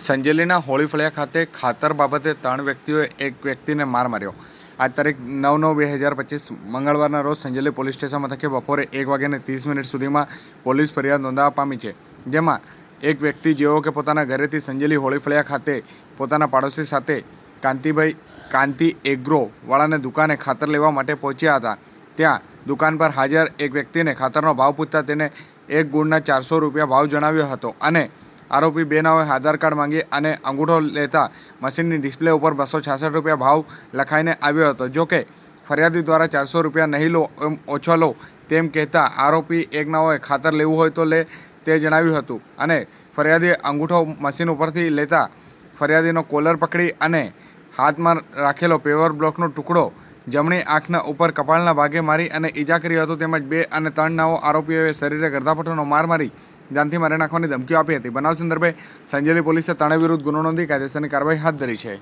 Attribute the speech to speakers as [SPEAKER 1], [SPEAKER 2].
[SPEAKER 1] સંજેલીના હોળીફળિયા ખાતે ખાતર બાબતે ત્રણ વ્યક્તિઓએ એક વ્યક્તિને માર માર્યો. આ તારીખ નવ નવ બે હજાર પચીસ મંગળવારના રોજ સંજેલી પોલીસ સ્ટેશન મથકે બપોરે એક વાગ્યાને ત્રીસ મિનિટ સુધીમાં પોલીસ ફરિયાદ નોંધાવા પામી છે. જેમાં એક વ્યક્તિ જેઓ કે પોતાના ઘરેથી સંજેલી હોળીફળિયા ખાતે પોતાના પાડોશી સાથે કાંતિભાઈ, કાંતિ એગ્રો વાળાને દુકાને ખાતર લેવા માટે પહોંચ્યા હતા. ત્યાં દુકાન પર હાજર એક વ્યક્તિને ખાતરનો ભાવ પૂછતા તેને એક ગુણના ચારસો રૂપિયા ભાવ જણાવ્યો હતો અને આરોપી બેનાઓએ આધાર કાર્ડ માંગી અને અંગૂઠો લેતા મશીનની ડિસ્પ્લે ઉપર બસો છાસઠ રૂપિયા ભાવ લખાઈને આવ્યો હતો. જો કે ફરિયાદી દ્વારા ચારસો રૂપિયા નહીં લો, એમ ઓછો લો તેમ કહેતા આરોપી એક નાઓએ ખાતર લેવું હોય તો લે તે જણાવ્યું હતું અને ફરિયાદીએ અંગૂઠો મશીન ઉપરથી લેતા ફરિયાદીનો કોલર પકડી અને હાથમાં રાખેલો પેવર બ્લોકનો ટુકડો જમણી આંખના ઉપર કપાળના ભાગે મારી અને ઈજા કરી હતો તેમજ બે અને ત્રણ નાઓ આરોપીઓએ શરીરે ગરદાપટોનો માર મારી જાનથી મારી નાખવાની ધમકીઓ આપી હતી. બનાવ સંદર્ભે સંજેલી પોલીસે ત્રણેય વિરુદ્ધ ગુનો નોંધી કાયદેસરની કાર્યવાહી હાથ ધરી છે.